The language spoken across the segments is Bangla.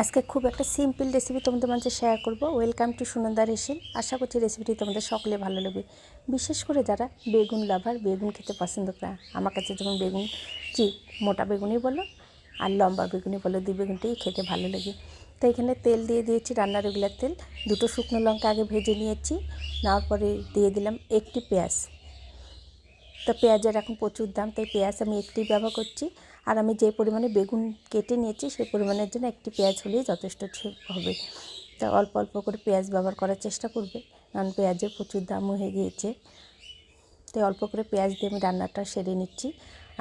আজকে খুব একটা সিম্পল রেসিপি তোমাদের মাঝে শেয়ার করব। ওয়েলকাম টু সুনন্দা রেসিন আশা করছি রেসিপিটি তোমাদের সকলে ভালো লাগবে। বিশেষ করে যারা বেগুন লাভার বেগুন খেতে পছন্দ করে, আমার কাছে যেমন বেগুন, জি, মোটা বেগুনই বলো আর লম্বা বেগুনই বলো, দুই বেগুনটাই খেতে ভালো লাগে। তো এখানে তেল দিয়ে দিয়েছি রান্নার রেগুলার তেল। দুটো শুকনো লঙ্কা আগে ভেজে নিয়েছি, নেওয়ার পরে দিয়ে দিলাম একটি পেঁয়াজ। তো পেঁয়াজের এখন প্রচুর দাম, তাই পেঁয়াজ আমি একটি ব্যবহার করছি। আর আমি যে পরিমাণে বেগুন কেটে নিয়েছি, সেই পরিমাণের জন্য একটি পেঁয়াজ হলেই যথেষ্ট হবে। তা অল্প অল্প করে পেঁয়াজ ব্যবহার করার চেষ্টা করবে, কারণ পেঁয়াজের প্রচুর দাম হয়ে গিয়েছে। তাই অল্প করে পেঁয়াজ দিয়ে আমি রান্নাটা সেরে নিচ্ছি।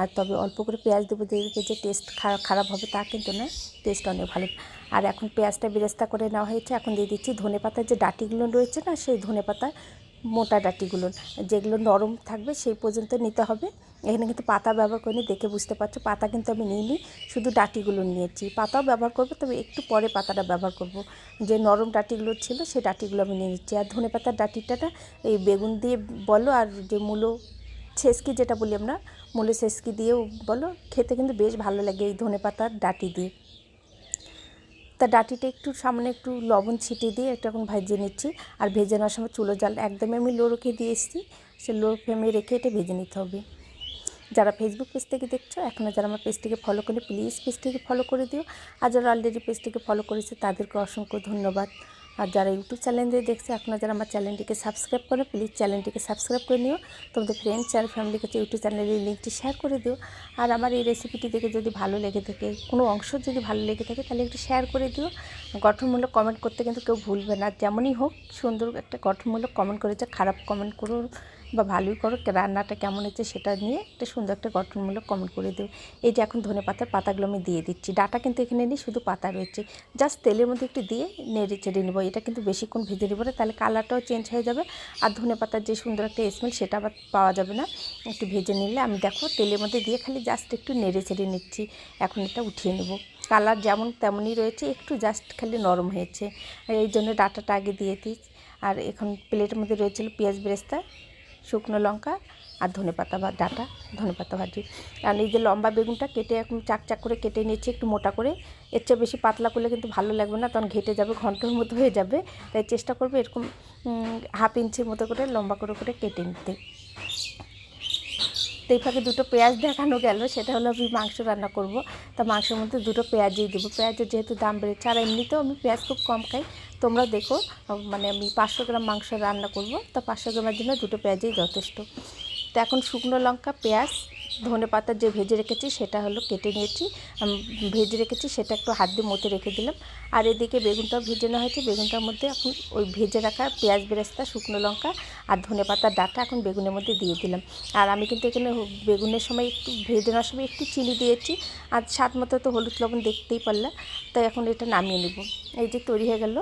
আর তবে অল্প করে পেঁয়াজ দেবো দেখে যে টেস্ট খারাপ হবে তা কিন্তু না টেস্ট অনেক ভালো। আর এখন পেঁয়াজটা বেরেস্তা করে নেওয়া হয়েছে, এখন দিয়ে দিচ্ছি ধনে পাতার যে ডাটিগুলো রয়েছে না, সেই ধনে পাতা মোটা ডাটিগুলো, যেগুলো নরম থাকবে সেই পর্যন্ত নিতে হবে। এখানে কিন্তু পাতা ব্যবহার করিনি, দেখে বুঝতে পারছ। পাতা কিন্তু আমি নিইনি, শুধু ডাটিগুলো নিয়েছি। পাতাও ব্যবহার করব, তবে একটু পরে পাতাটা ব্যবহার করব। যে নরম ডাটিগুলো ছিল, সেই ডাটিগুলো আমি নিয়ে নিচ্ছি। আর ধনে পাতার ডাটিটাটা এই বেগুন দিয়ে বলো, আর যে মূলো ছেসকি যেটা বলি আমরা, মূলো ছেসকি দিয়েও বলো, খেতে কিন্তু বেশ ভালো লাগে এই ধনে পাতার ডাটি দিয়ে। তা ডাটিটা একটু সামনে একটু লবণ ছিটিয়ে দিয়ে একটু এখন ভেজে নিচ্ছি। আর ভেজে নেওয়ার সময় চুলো জাল একদমই আমি লো রেখে দিয়ে এসেছি, সে লো ফ্লেমে রেখে এটা ভেজে নিতে হবে। যারা ফেসবুক পেজ থেকে দেখছ, এখনও যারা আমার পেজটিকে ফলো করে প্লিজ পেজটিকে ফলো করে দিও। আর যারা অলরেডি পেজটিকে ফলো করেছে, তাদেরকে অসংখ্য ধন্যবাদ। আর যারা ইউটিউব চ্যানেল দিয়ে দেখছে, আপনারা যারা আমার চ্যানেলটিকে সাবস্ক্রাইব করে প্লিজ চ্যানেলটিকে সাবস্ক্রাইব করে নিও। তোমাদের ফ্রেন্ডস আর ফ্যামিলির কাছে ইউটিউব চ্যানেলের লিঙ্কটি শেয়ার করে দিও। আর আমার এই রেসিপিটি দেখে যদি ভালো লেগে থাকে, কোনো অংশ যদি ভালো লেগে থাকে, তাহলে একটু শেয়ার করে দিও। গঠনমূলক কমেন্ট করতে কিন্তু কেউ ভুলবে না। যেমনই হোক, সুন্দর একটা গঠনমূলক কমেন্ট করেছে, খারাপ কমেন্ট করো বা ভালোই করো রান্নাটা কেমন হচ্ছে সেটা নিয়ে একটা সুন্দর একটা গঠনমূলক কমেন্ট করে দিও। এই যে এখন ধনে পাতার পাতাগুলো আমি দিয়ে দিচ্ছি। ডাটা কিন্তু এখানে নেই, শুধু পাতা রয়েছে। জাস্ট তেলের মধ্যে একটু দিয়ে নেড়ে চেড়ে নেব। এটা কিন্তু বেশিক্ষণ ভেজে নেব না, তাহলে কালারটাও চেঞ্জ হয়ে যাবে। আর ধনে পাতার যে সুন্দর একটা স্মেল সেটা আবার পাওয়া যাবে না। একটু ভেজে নিলে আমি দেখো তেলের মধ্যে দিয়ে খালি জাস্ট একটু নেড়ে চেড়ে নিচ্ছি। এখন এটা উঠিয়ে নেব। কালার যেমন তেমনই রয়েছে, একটু জাস্ট খালি নরম হয়েছে। এই জন্য ডাটাটা আগে দিয়ে দিই। আর এখন প্লেটের মধ্যে রয়েছিল পেঁয়াজ বেরেস্তা। শুকনো লঙ্কা আর ধনে পাতা বা ডাটা, ধনে পাতা ভাজি। আর এই যে লম্বা বেগুনটা কেটে এখন চাক চাক করে কেটে নিয়েছি একটু মোটা করে। এর চেয়ে বেশি পাতলা করলে কিন্তু ভালো লাগবে না, তখন ঘেটে যাবে, ঘণ্টার মতো হয়ে যাবে। তাই চেষ্টা করবে এরকম হাফ ইঞ্চির মতো করে, লম্বা করে করে কেটে নিতে। তো এই ফাঁকে দুটো পেঁয়াজ দেখানো গেল, সেটা হলো আমি মাংস রান্না করব। তা মাংসের মধ্যে দুটো পেঁয়াজই দেবো। পেঁয়াজের যেহেতু দাম বেড়েছে, আর এমনিতেও আমি পেঁয়াজ খুব কম খাই। তোমরা দেখো মানে আমি পাঁচশো গ্রাম মাংস রান্না করব। তা পাঁচশো গ্রামের জন্য দুটো পেঁয়াজই যথেষ্ট। তো এখন শুকনো লঙ্কা, পেঁয়াজ, ধনে পাতা যে ভেজে রেখেছি সেটা হলো কেটে নিয়েছি। ভেজে রেখেছি সেটা একটু হাত দিয়ে মতে রেখে দিলাম। আর এদিকে বেগুনটাও ভেজে নেওয়া হয়েছে। বেগুনটার মধ্যে এখন ওই ভেজে রাখা পেঁয়াজ বেরেস্তা, শুকনো লঙ্কা আর ধনে পাতার ডাটা এখন বেগুনের মধ্যে দিয়ে দিলাম। আর আমি কিন্তু এখানে বেগুনের সময় একটু ভেজে নেওয়ার সময় একটু চিনি দিয়েছি। আর স্বাদ মতো তো হলুদ লবণ দেখতেই পারলাম তাই এখন এটা নামিয়ে নেব। এই যে তৈরি হয়ে গেল